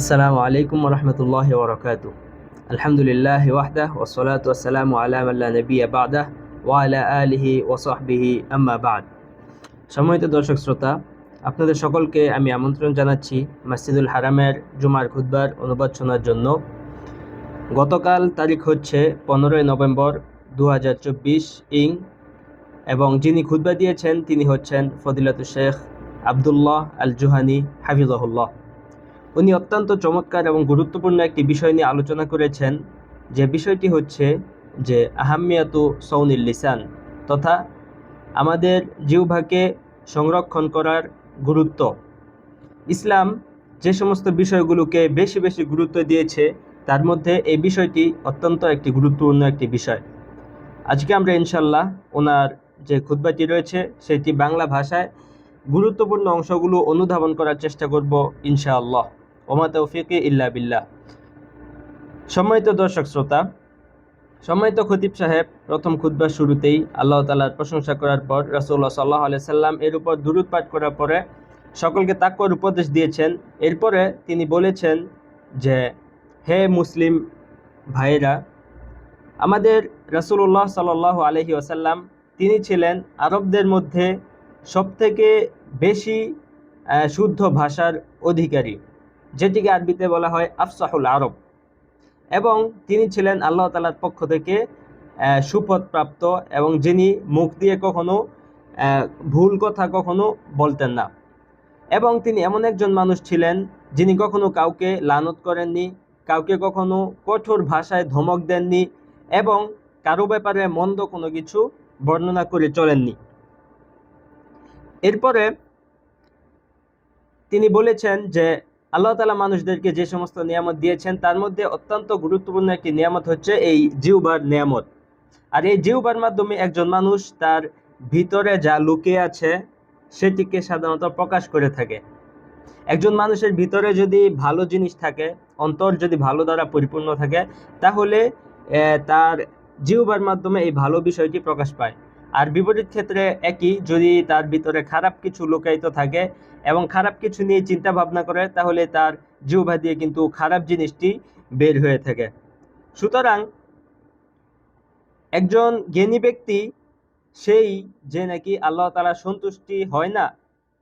আসসালামু আলাইকুম রহমতুল্লাহ বরকাত আলহামদুলিল্লাহ ওয়াহদাহ ওসলাত ওসালাম আলা আল্লাহ নবী বাদাহ ওয়ালা আলিহি ওসহবিহি আম্মা বাদ। সম্মানিত দর্শক শ্রোতা, আপনাদের সকলকে আমি আমন্ত্রণ জানাচ্ছি মসজিদুল হারামের জুমার খুদ্বার অনুবাদ শোনার জন্য। গতকাল তারিখ হচ্ছে পনেরোই নভেম্বর দু হাজার চব্বিশ ইং, এবং যিনি খুদ্া দিয়েছেন তিনি হচ্ছেন ফদিলাতুল শেখ আবদুল্লাহ আল জুহানি হাফিজহুল্লাহ। উনি অত্যন্ত চমৎকার এবং গুরুত্বপূর্ণ একটি বিষয় নিয়ে আলোচনা করেছেন। যে বিষয়টি হচ্ছে যে আহামিয়াতু সৌনিল লিসান তথা আমাদের জিহ্বাকে সংরক্ষণ করার গুরুত্ব। ইসলাম যে সমস্ত বিষয়গুলোকে বেশি বেশি গুরুত্ব দিয়েছে, তার মধ্যে এই বিষয়টি অত্যন্ত একটি গুরুত্বপূর্ণ একটি বিষয়। আজকে আমরা ইনশাল্লাহ ওনার যে খুদ্বাটি রয়েছে, সেটি বাংলা ভাষায় গুরুত্বপূর্ণ অংশগুলো অনুধাবন করার চেষ্টা করব ইনশাআল্লাহ। ওমা তৌফিকে ইল্লা বিল্লাহ। সম্মানিত দর্শক শ্রোতা, সম্মানিত খতিব সাহেব, প্রথম খুদ্বার শুরুতেই আল্লাহ তালার প্রশংসা করার পর রাসুল্লাহ সাল্লাহ আলি সাল্লাম এর উপর দুরুদ পাঠ করার পরে সকলকে তাক্কর উপদেশ দিয়েছেন। এরপরে তিনি বলেছেন যে, হে মুসলিম ভাইরা আমাদের রাসুল্লাহ সাল্লাহ আলহি আসাল্লাম তিনি ছিলেন আরবদের মধ্যে সবথেকে বেশি শুদ্ধ ভাষার অধিকারী। যেটিকে আরবিতে বলা হয় আফসাহুল আরব। এবং তিনি ছিলেন আল্লাহ তালার পক্ষ থেকে সুপথপ্রাপ্ত এবং যিনি মুখ দিয়ে কখনো ভুল কথা কখনো বলতেন না। এবং তিনি এমন একজন মানুষ ছিলেন যিনি কখনো কাউকে লানত করেননি, কাউকে কখনো কঠোর ভাষায় ধমক দেননি এবং কারও ব্যাপারে মন্দ কোনো কিছু বর্ণনা করে চলেননি। এরপরে তিনি বলেছেন যে আল্লাহ তালা মানুষদেরকে যে সমস্ত নিয়ামত দিয়েছেন, তার মধ্যে অত্যন্ত গুরুত্বপূর্ণ একটি নিয়ামত হচ্ছে এই জিউবার নিয়ামত। আর এই জিউবার মাধ্যমে একজন মানুষ তার ভিতরে যা লুকিয়ে আছে, সেটিকে সাধারণত প্রকাশ করে থাকে। একজন মানুষের ভিতরে যদি ভালো জিনিস থাকে, অন্তর যদি ভালো দ্বারা পরিপূর্ণ থাকে, তাহলে তার জিউবার মাধ্যমে এই ভালো বিষয়টি প্রকাশ পায়। আর বিপরীত ক্ষেত্রে একই, যদি তার ভিতরে খারাপ কিছু লুকায়িত থাকে এবং খারাপ কিছু নিয়ে চিন্তা ভাবনা করে, তাহলে তার জিহ্বা দিয়ে কিন্তু খারাপ জিনিসটি বের হয়ে থাকে। সুতরাং একজন জ্ঞানী ব্যক্তি সেই যে নাকি আল্লাহ তালা সন্তুষ্টি হয় না,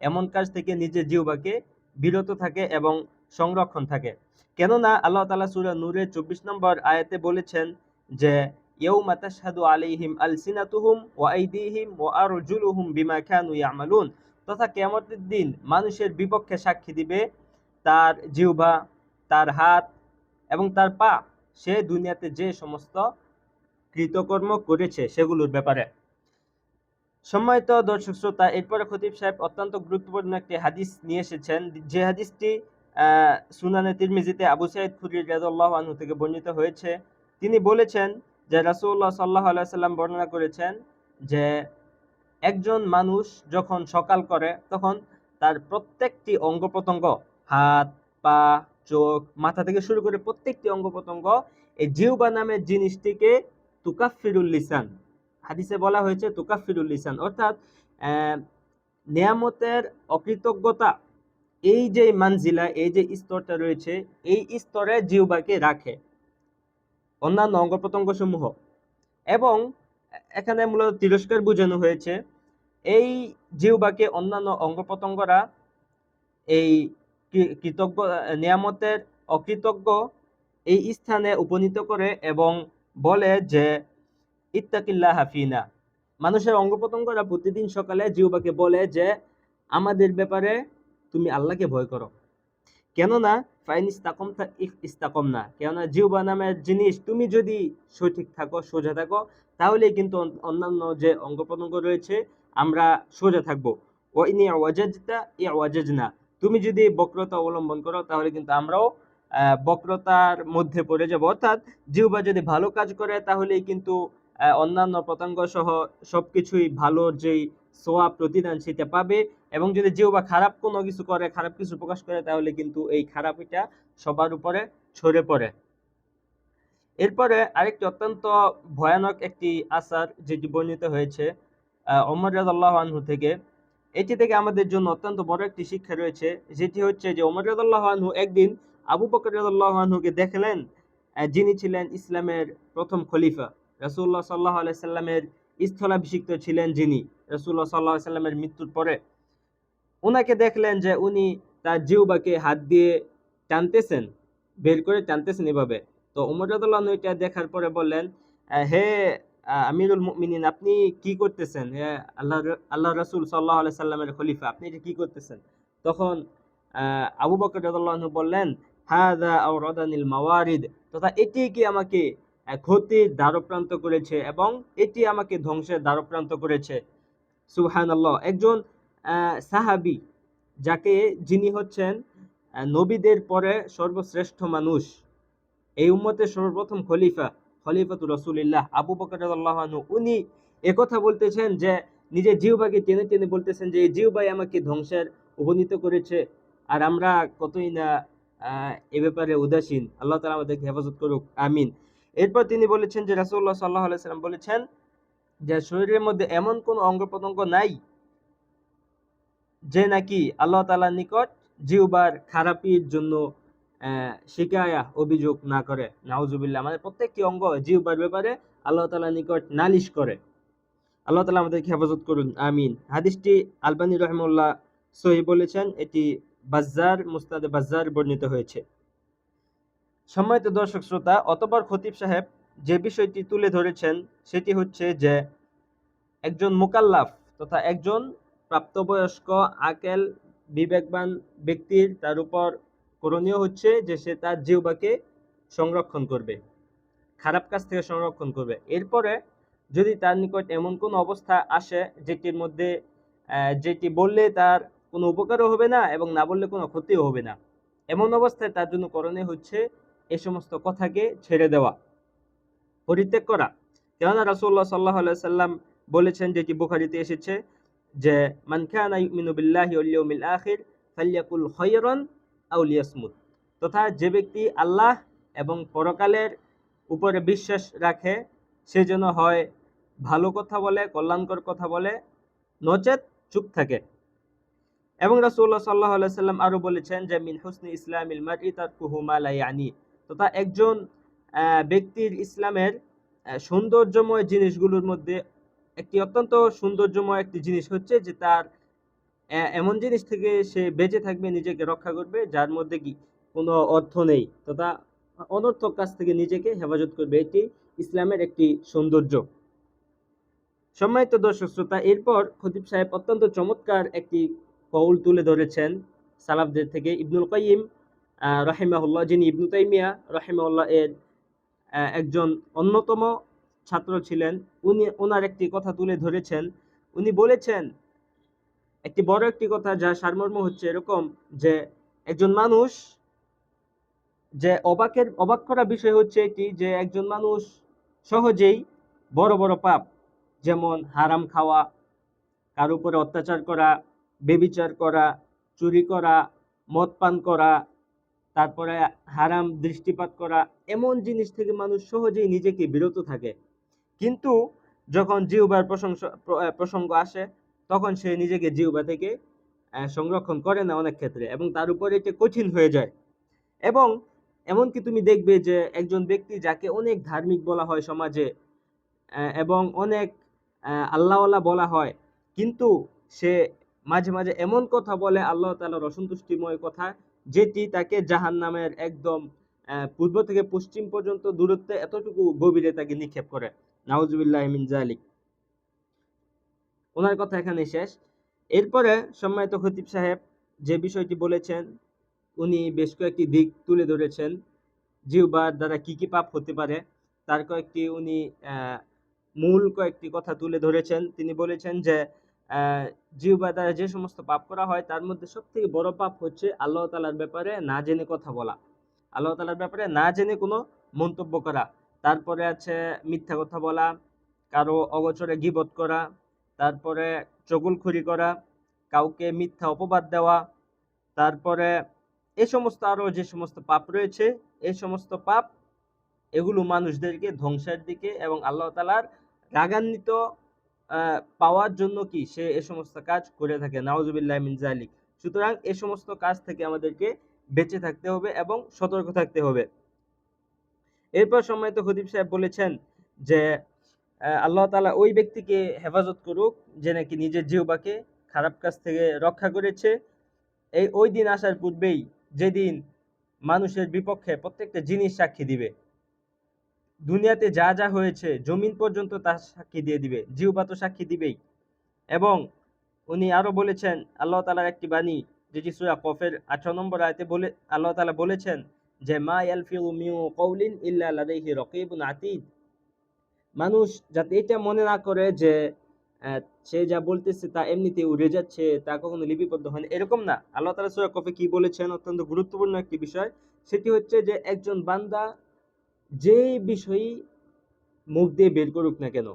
এমন কাজ থেকে নিজের জিহ্বাকে বিরত থাকে এবং সংরক্ষণ থাকে। কেননা আল্লাহ তালা সুরা নূরের চব্বিশ নম্বর আয়াতে বলেছেন যে ইয়ৌমা তাশহাদু আলাইহিম আলসিনাতুহুম ওয়া আইদিহিম ওয়া আরজুলুহুম বিমা তথা কেমতের দিন মানুষের বিপক্ষে সাক্ষী দিবে তার জিহ্বা, তার হাত এবং তার পা। সে দুনিয়াতে যে সমস্ত কৃতকর্ম করেছে সেগুলোর ব্যাপারে। সম্মানিত দর্শক শ্রোতা, এরপরে খতিব সাহেব অত্যন্ত গুরুত্বপূর্ণ একটি হাদিস নিয়ে এসেছেন। যে হাদিসটি সুনানে তিরমিজিতে আবু সাইদ খুরি আনহু থেকে বর্ণিত হয়েছে। তিনি বলেছেন যে রাসুল্লাহ সাল্লাহ আলাইসাল্লাম বর্ণনা করেছেন যে একজন মানুষ যখন সকাল করে, তখন তার প্রত্যেকটি অঙ্গ প্রত্যঙ্গ, হাত, পা, চোখ, মাথা থেকে শুরু করে প্রত্যেকটি অঙ্গ প্রত্যঙ্গ, এই জিউবা নামের জিনিসটিকে তুকাফিরুল লিসান। হাদিসে বলা হয়েছে তুকাফিরুল লিসান। অর্থাৎ নিয়ামতের অকৃতজ্ঞতা, এই যে মানজিলা, এই যে স্তরটা রয়েছে, এই স্তরে জিউবাকে রাখে। অন্যান্য অঙ্গ প্রত্যঙ্গ সমূহ এবং এখানে মূলত তিরস্কার বোঝানো হয়েছে, এই জিউবাকে অন্যান্য অঙ্গ প্রত্যঙ্গরা এই কৃতজ্ঞ, নিয়ামতের অকৃতজ্ঞ এই স্থানে উপনীত করে এবং বলে যে ইত্তাকিল্লা হাফিনা মানুষের অঙ্গ প্রত্যঙ্গরা প্রতিদিন সকালে জিউবাকে বলে যে, আমাদের ব্যাপারে তুমি আল্লাহকে ভয় করো। কেননা ফাইন ইস্তাকম ইস্তাকম না। কেননা জিউবা নামের জিনিস তুমি যদি সঠিক থাকো, সোজা থাকো তাহলে কিন্তু অন্যান্য যে অঙ্গ প্রত্যঙ্গ রয়েছে, আমরা সোজা থাকব। ও ইনি ওয়াজাজটা ই ওয়াজাজ না তুমি যদি বক্রতা অবলম্বন করো, তাহলে কিন্তু আমরাও বক্রতার মধ্যে পড়ে যাব। অর্থাৎ জিউবা যদি ভালো কাজ করে, তাহলেই কিন্তু অন্যান্য পতঙ্গ সহ সবকিছুই ভালো যেই সোয়া প্রতিদান সেটা পাবে এবং যদি জিউবা খারাপ কোনো কিছু করে, খারাপ কিছু প্রকাশ করে, তাহলে কিন্তু এই খারাপিটা সবার উপরে ছড়ে পড়ে। এরপরে আরেকটি অত্যন্ত ভয়ানক একটি আসার যেটি বর্ণিত হয়েছে অমর রাজাল্লাহ আনহু থেকে। এটি থেকে আমাদের জন্য অত্যন্ত বড় একটি শিক্ষা রয়েছে, যেটি হচ্ছে যে অমর রাজাল্লাহ আনহু একদিন আবু বকর রাদিয়াল্লাহু আনহুকে দেখলেন যিনি ছিলেন ইসলামের প্রথম খলিফা। রাসূলুল্লাহ সাল্লাহ আলাইহি সাল্লামের স্থলাভিষিক্ত ছিলেন যিনি। রাসূলুল্লাহ সাল্লাল্লাহু আলাইহি সাল্লামের মৃত্যুর পরে ওনাকে দেখলেন যে উনি তার জিউবাকে হাত দিয়ে টানতেছেন, বের করে টানতেছেন এভাবে। তো উমর রাদিয়াল্লাহু আনহু এটা দেখার পরে বললেন, হে আমিরুল মুমিনিন, আপনি কি করতেছেন? হে, আল্লাহ আল্লাহ রসুল সাল্লাহ আলাইহি সাল্লামের খলিফা, আপনি এটা কি করতেছেন? তখন আবু বকর রাদিয়াল্লাহু আনহু বললেন হাদা আওরাদানিল মাওয়ারিদ তথা এটি কি আমাকে ক্ষতির দ্বারপ্রান্ত করেছে এবং এটি আমাকে ধ্বংসের দ্বারপ্রান্ত করেছে? সুবহানাল্লাহ। একজন আহ, সাহাবী যাকে যিনি হচ্ছেন নবীদের পরে সর্বশ্রেষ্ঠ মানুষ এই উম্মতের সর্বপ্রথম খলিফা খলিফাতুর রসুলিল্লাহ আবু বকর আনহু উনি একথা বলতেছেন যে নিজের জিহ্বাকে টেনে টেনে বলতেছেন যে এই জিহ্বাই আমাকে ধ্বংসের উপনীত করেছে আর আমরা কতই না এ ব্যাপারে উদাসীন। আল্লাহ তালা আমাদেরকে হেফাজত করুক। আমিন। এরপর তিনি বলেছেন যে রাসূলুল্লাহ সাল্লাহ আলাইসাল্লাম বলেছেন যে শরীরের মধ্যে এমন কোন অঙ্গ প্রত্যঙ্গ নাই যে নাকি আল্লাহ তালার নিকট জিহ্বার খারাপির জন্য শিকায়া অভিযোগ না করে। নাউজুবিল্লাহ, আমাদের প্রত্যেকটি অঙ্গ জিহ্বার ব্যাপারে আল্লাহ তালার নিকট নালিশ করে। আল্লাহ তালা আমাদেরকে হেফাজত করুন, আমিন। হাদিসটি আলবানী রহমুল্লাহ সহি বলেছেন, এটি বাজ্জার, মুস্তাদে বাজ্জার বর্ণিত হয়েছে। সম্মানিত দর্শক, শ্রোতা, অতপর খতিব সাহেব যে বিষয়টি তুলে ধরেছেন, সেটি হচ্ছে যে একজন মোকাল্লাফ তথা একজন প্রাপ্তবয়স্ক আকেল বিবেকবান ব্যক্তির তার উপর করণীয় হচ্ছে যে সে তার জিহ্বাকে সংরক্ষণ করবে, খারাপ কাজ থেকে সংরক্ষণ করবে। এরপরে যদি তার নিকট এমন কোনো অবস্থা আসে যেটির মধ্যে যেটি বললে তার কোনো উপকারও হবে না এবং না বললে কোনো ক্ষতিও হবে না, এমন অবস্থায় তার জন্য করণীয় হচ্ছে এ সমস্ত কথাকে ছেড়ে দেওয়া। পরিত্যাগ করা। কেননা রাসূলুল্লাহ সাল্লাহ সাল্লাম বলেছেন যেটি বুখারিতে এসেছে যে, মান আও তথা যে ব্যক্তি আল্লাহ এবং পরকালের উপরে বিশ্বাস রাখে, সে যেন হয় ভালো কথা বলে, কল্যাণকর কথা বলে, নচেত চুপ থাকে। এবং রাসূলুল্লাহ সাল্লাল্লাহু আলাইহি সাল্লাম আরও বলেছেন যে, মিন হুসনি ইসলামিল মারই তারকুহু মা লা ইয়ানি। তথা একজন ব্যক্তির ইসলামের সৌন্দর্যময় জিনিসগুলোর মধ্যে একটি অত্যন্ত সৌন্দর্যময় একটি জিনিস হচ্ছে যে তার এমন জিনিস থেকে সে বেঁচে থাকবে, নিজেকে রক্ষা করবে, যার মধ্যে কি কোনো অর্থ নেই। তথা অনর্থক কাজ থেকে নিজেকে হেফাজত করবে, এটি ইসলামের একটি সৌন্দর্য। সম্মানিত দর্শক শ্রোতা, এরপর খতিব সাহেব অত্যন্ত চমৎকার একটি কৌল তুলে ধরেছেন সালাফদের থেকে। ইবনুল কাইম রাহিমাহুল্লাহ, যিনি ইবনু তাইমিয়া, রাহিমাহুল্লাহ এর একজন অন্যতম ছাত্র ছিলেন। উনি ওনার একটি কথা তুলে ধরেছেন। উনি বলেছেন, একটি বড় একটি কথা যা সারমর্ম হচ্ছে এরকম যে, একজন মানুষ, যে অবাকের, অবাক করা বিষয় হচ্ছে এটি যে, একজন মানুষ সহজেই বড় বড় পাপ, যেমন হারাম খাওয়া, কার উপরে অত্যাচার করা, বেবিচার করা, চুরি করা, মদ পান করা তারপরে হারাম দৃষ্টিপাত করা এমন জিনিস থেকে মানুষ সহজেই নিজেকে বিরত থাকে। কিন্তু যখন জিউবার প্রশংসা প্রসঙ্গ আসে, তখন সে নিজেকে জিহ্বা থেকে সংরক্ষণ করে না অনেক ক্ষেত্রে এবং তার উপরে এটা কঠিন হয়ে যায়। এবং এমনকি তুমি দেখবে যে একজন ব্যক্তি যাকে অনেক ধার্মিক বলা হয় সমাজে এবং অনেক আল্লাহওয়ালা বলা হয়, কিন্তু সে মাঝে মাঝে এমন কথা বলে, আল্লাহ তাআলার অসন্তুষ্টিময় কথা যেটি তাকে জাহান নামের একদম পূর্ব থেকে পশ্চিম পর্যন্ত দূরত্বে এতটুকু গভীরে তাকে নিক্ষেপ করে। নাউজুবিল্লাহ ওনার কথা এখানে শেষ। এরপরে সম্মানিত খতিব সাহেব যে বিষয়টি বলেছেন, উনি বেশ কয়েকটি দিক তুলে ধরেছেন, জিহ্বার দ্বারা কি কি পাপ হতে পারে, তার কয়েকটি উনি মূল কয়েকটি কথা তুলে ধরেছেন। তিনি বলেছেন যে আহ, জিহ্বার দ্বারা যে সমস্ত পাপ করা হয় তার মধ্যে সব থেকে বড় পাপ হচ্ছে আল্লাহ তালার ব্যাপারে না জেনে কথা বলা। আল্লাহ তালার ব্যাপারে না জেনে কোনো মন্তব্য করা। তারপরে আছে মিথ্যা কথা বলা কারও অগোচরে গিবত করা তারপরে চগুলখুরি করা কাউকে মিথ্যা অপবাদ দেওয়া তারপরে এ সমস্ত আরও যে সমস্ত পাপ রয়েছে এই সমস্ত পাপ এগুলো মানুষদেরকে ধ্বংসের দিকে এবং আল্লাহ তালার রাগান্বিত পাওয়ার জন্য কি সে এ সমস্ত কাজ করে থাকে? নাওজুবিল্লাহ মিন জালিক সুতরাং এ সমস্ত কাজ থেকে আমাদেরকে বেঁচে থাকতে হবে এবং সতর্ক থাকতে হবে। এরপর সম্মানিত খদিব সাহেব বলেছেন যে আল্লাহ তালা ওই ব্যক্তিকে হেফাজত করুক যে নাকি নিজের জিহ্বাকে খারাপ কাজ থেকে রক্ষা করেছে। এই, ওই দিন আসার পূর্বেই যেদিন মানুষের বিপক্ষে প্রত্যেকটা জিনিস সাক্ষী দিবে। দুনিয়াতে যা যা হয়েছে, জমিন পর্যন্ত তার সাক্ষী দিয়ে দিবে, জিহ্বা তো সাক্ষী দিবেই। এবং উনি আরও বলেছেন, আল্লাহ তাআলার একটি বাণী যেটি সূরা কফের 18 নম্বর আয়াতে বলে, আল্লাহ তালা বলেছেন যে, মা ইয়ালফিউ মিউ কৌলিন ইল্লা লাদাইহি রাকিবুন আতীদ মানুষ যাতে এটা মনে না করে যে সে যা বলতেছে তা এমনিতে উড়ে যাচ্ছে, তা কখনো লিপিবদ্ধ হয় এরকম না। আল্লাহ তালা সূরা কফে কি বলেছেন? অত্যন্ত গুরুত্বপূর্ণ একটি বিষয়, সেটি হচ্ছে যে, একজন বান্দা যে বিষয়ই মুখ দিয়ে বের করুক না কেন,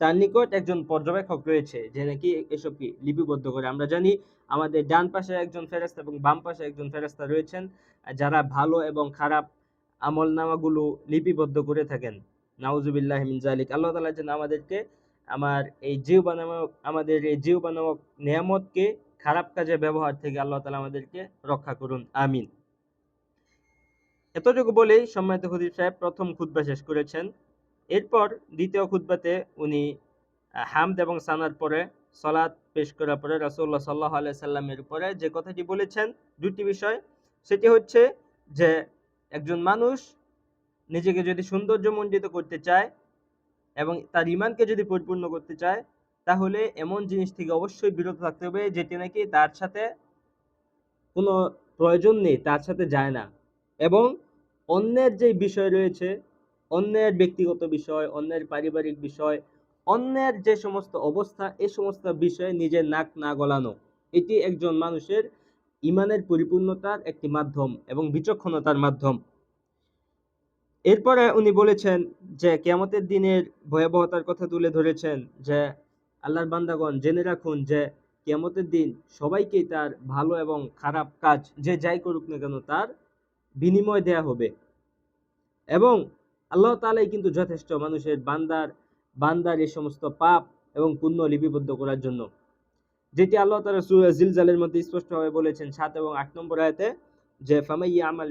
তার নিকট একজন পর্যবেক্ষক রয়েছে যে নাকি এসব কি লিপিবদ্ধ করে। আমরা জানি আমাদের ডান পাশে একজন ফেরেস্তা এবং বাম পাশে একজন ফেরেস্তা রয়েছেন, যারা ভালো এবং খারাপ আমল নামাগুলো লিপিবদ্ধ করে থাকেন। নাউজুবিল্লাহ জালিক আল্লাহ তালা যেন আমাদেরকে আমার এই জিও নামক, আমাদের এই জিও নামক নিয়ামতকে খারাপ কাজে ব্যবহার থেকে আল্লাহ তালা আমাদেরকে রক্ষা করুন। আমিন। এতটুকু বলেই সম্মানিত খতিব সাহেব প্রথম খুতবা শেষ করেছেন। এরপর দ্বিতীয় খুতবাতে উনি হামদ এবং সানার পরে সলাদ পেশ করার পরে রাসূলুল্লাহ সাল্লাহ আলাইহি সাল্লামের উপরে যে কথাটি বলেছেন দুটি বিষয়, সেটি হচ্ছে যে একজন মানুষ নিজেকে যদি সৌন্দর্যমণ্ডিত করতে চায় এবং তার ইমানকে যদি পরিপূর্ণ করতে চায়, তাহলে এমন জিনিস থেকে অবশ্যই বিরত থাকতে হবে যেটি নাকি তার সাথে কোনো প্রয়োজন নেই, তার সাথে যায় না। এবং অন্যের যে বিষয় রয়েছে, অন্যের ব্যক্তিগত বিষয়, অন্যের পারিবারিক বিষয়, অন্যের যে সমস্ত অবস্থা এই সমস্ত বিষয়ে নিজের নাক না গলানো, এটি একজন মানুষের ইমানের পরিপূর্ণতার একটি মাধ্যম এবং বিচক্ষণতার মাধ্যম। এরপরে উনি বলেছেন যে, কেয়ামতের দিনের ভয়াবহতার কথা তুলে ধরেছেন যে, আল্লাহর বান্দাগণ জেনে রাখুন যে, কেয়ামতের দিন সবাইকেই তার ভালো এবং খারাপ কাজ যে যাই করুক না কেন তার বিনিময় দেয়া হবে। এবং আল্লাহ তাআলাই কিন্তু যথেষ্ট মানুষের বান্দার বান্দার এই সমস্ত পাপ এবং পুণ্য লিপিবদ্ধ করার জন্য। যেটি আল্লাহ সূরা জিলজালের মধ্যে স্পষ্টভাবে বলেছেন, সাত এবং আট নম্বর আয়াতে, যে ফামাইয়া আমাল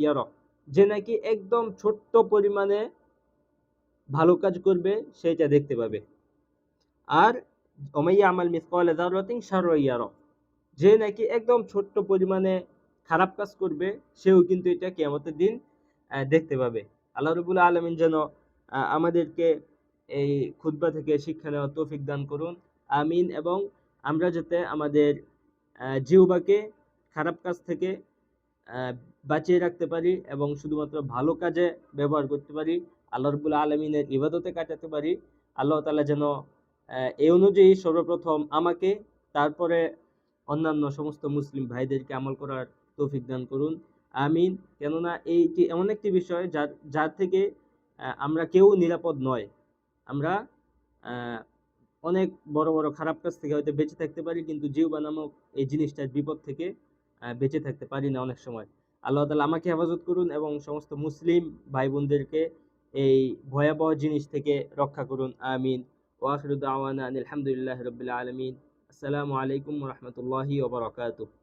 ইয়ারা যে নাকি একদম ছোট্ট পরিমাণে ভালো কাজ করবে সেটা দেখতে পাবে। আর ওমাইয়া আমাল মিসকালা যাররাতিন শাররা ইয়ারা যে নাকি একদম ছোট্ট পরিমাণে খারাপ কাজ করবে, সেও কিন্তু এটা কিয়ামতের দিন দেখতে পাবে। আল্লাহ রবুল আলমিন যেন আমাদেরকে এই খুতবা থেকে শিক্ষা নেওয়ার তৌফিক দান করুন। আমিন। এবং আমরা যাতে আমাদের জিউবাকে খারাপ কাজ থেকে বাঁচিয়ে রাখতে পারি এবং শুধুমাত্র ভালো কাজে ব্যবহার করতে পারি, আল্লাহ রবুল আলমিনের ইবাদতে কাটাতে পারি, আল্লাহ তাআলা যেন এই অনুযায়ী সর্বপ্রথম আমাকে, তারপরে অন্যান্য সমস্ত মুসলিম ভাইদেরকে আমল করার তৌফিক দান করুন। আমিন। কেননা এইটি এমন একটি বিষয় যার যার থেকে আমরা কেউ নিরাপদ নয়। আমরা অনেক বড় বড় খারাপ কাজ থেকে হয়তো বেঁচে থাকতে পারি, কিন্তু জিহ্বা নামক এই জিনিসটার বিপদ থেকে বেঁচে থাকতে পারি না অনেক সময়। আল্লাহ তাআলা আমাকে হেফাজত করুন এবং সমস্ত মুসলিম ভাই বোনদেরকে এই ভয়াবহ জিনিস থেকে রক্ষা করুন। আমিন। ওয়াখিরু দাওয়ানা আনিল হামদুলিল্লাহি রাব্বিল আলামিন। আসসালামু আলাইকুম রাহমাতুল্লাহি ওয়া বারাকাতুহু।